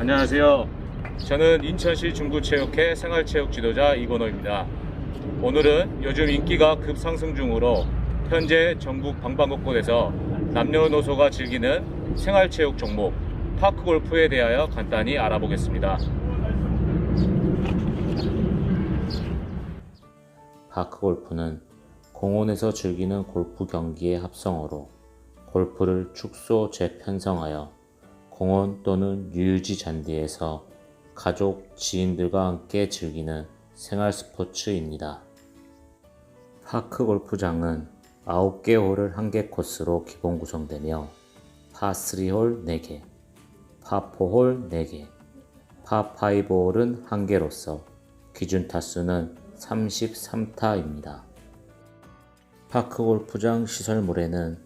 안녕하세요. 저는 인천시 중구체육회 생활체육 지도자 이건호입니다. 오늘은 요즘 인기가 급상승 중으로 현재 전국 방방곡곡에서 남녀노소가 즐기는 생활체육 종목 파크골프에 대하여 간단히 알아보겠습니다. 파크골프는 공원에서 즐기는 골프 경기의 합성어로 골프를 축소 재편성하여 공원 또는 유유지 잔디에서 가족, 지인들과 함께 즐기는 생활 스포츠입니다. 파크 골프장은 9개 홀을 1개 코스로 기본 구성되며 파3 홀 4개, 파4 홀 4개, 파5 홀은 1개로서 기준 타수는 33타입니다. 파크 골프장 시설물에는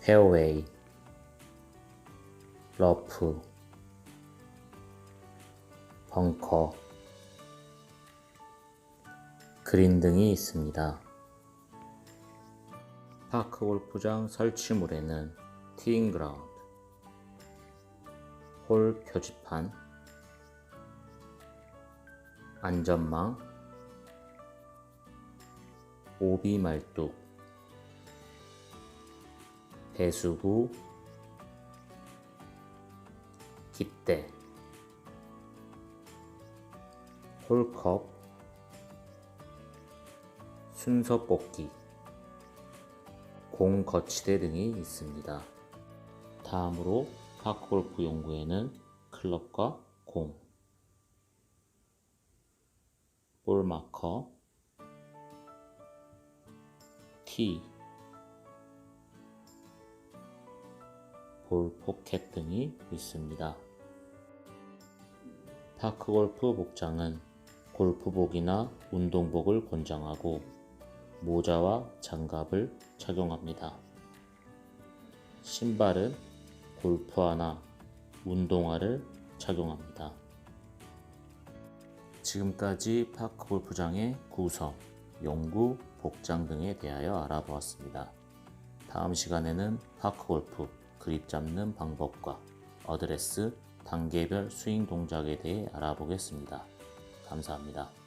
페어웨이, 러프, 벙커, 그린 등이 있습니다. 파크 골프장 설치물에는 티잉 그라운드, 홀 표지판, 안전망, 오비 말뚝, 배수구, 깃대, 홀컵, 순서 뽑기, 공 거치대 등이 있습니다. 다음으로 파크골프 용구에는 클럽과 공, 볼 마커, 티, 볼 포켓 등이 있습니다. 파크골프 복장은 골프복이나 운동복을 권장하고 모자와 장갑을 착용합니다. 신발은 골프화나 운동화를 착용합니다. 지금까지 파크 골프장의 구성, 용구, 복장 등에 대하여 알아보았습니다. 다음 시간에는 파크 골프 그립 잡는 방법과 어드레스, 단계별 스윙 동작에 대해 알아보겠습니다. 감사합니다.